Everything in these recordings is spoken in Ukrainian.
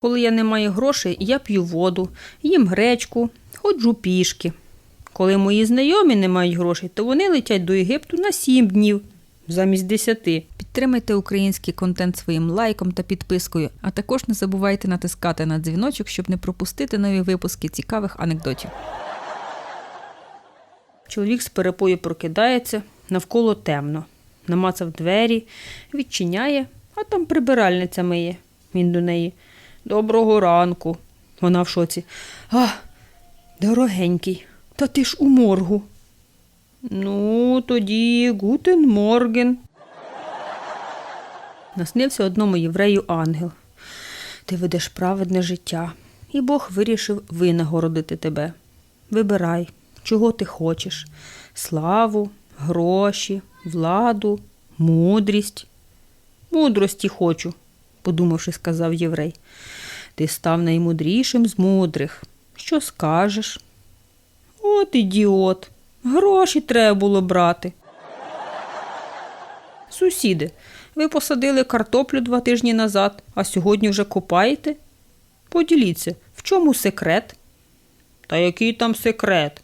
Коли я не маю грошей, я п'ю воду, їм гречку, ходжу пішки. Коли мої знайомі не мають грошей, то вони летять до Єгипту на сім днів замість десяти. Підтримайте український контент своїм лайком та підпискою, а також не забувайте натискати на дзвіночок, щоб не пропустити нові випуски цікавих анекдотів. Чоловік з перепою прокидається, навколо темно. Намацав двері, відчиняє, а там прибиральниця миє. Він до неї. Доброго ранку. Вона в шоці. А, дорогенький, та ти ж у моргу. Ну, тоді гутен морген. Наснився одному єврею ангел. Ти ведеш праведне життя, і Бог вирішив винагородити тебе. Вибирай, чого ти хочеш: славу, гроші, владу, мудрість. Мудрості хочу, подумавши, сказав єврей. Ти став наймудрішим з мудрих. Що скажеш? От ідіот. Гроші треба було брати. Сусіди, ви посадили картоплю два тижні назад, а сьогодні вже копаєте? Поділіться, в чому секрет? Та який там секрет?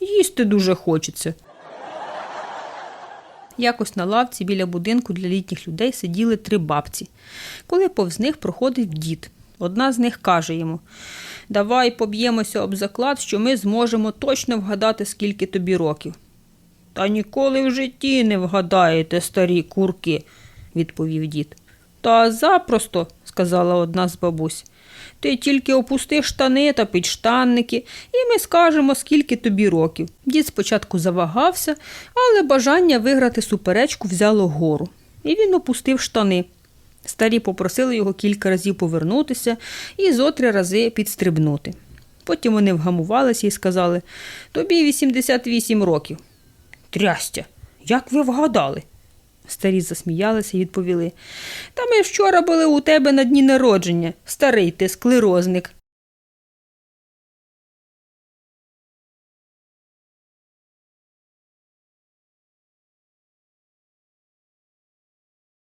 Їсти дуже хочеться. Якось на лавці біля будинку для літніх людей сиділи три бабці. Коли повз них проходив дід. Одна з них каже йому: Давай поб'ємося об заклад, що ми зможемо точно вгадати, скільки тобі років. Та ніколи в житті не вгадаєте, старі курки, відповів дід. Та запросто, сказала одна з бабусь. Ти тільки опусти штани та підштанники, і ми скажемо, скільки тобі років. Дід спочатку завагався, але бажання виграти суперечку взяло гору, і він опустив штани. Старі попросили його кілька разів повернутися і зо три рази підстрибнути. Потім вони вгамувалися і сказали Тобі 88 років. Трястя, як ви вгадали? Старі засміялися і відповіли. Та ми вчора були у тебе на дні народження, старий ти склерозник.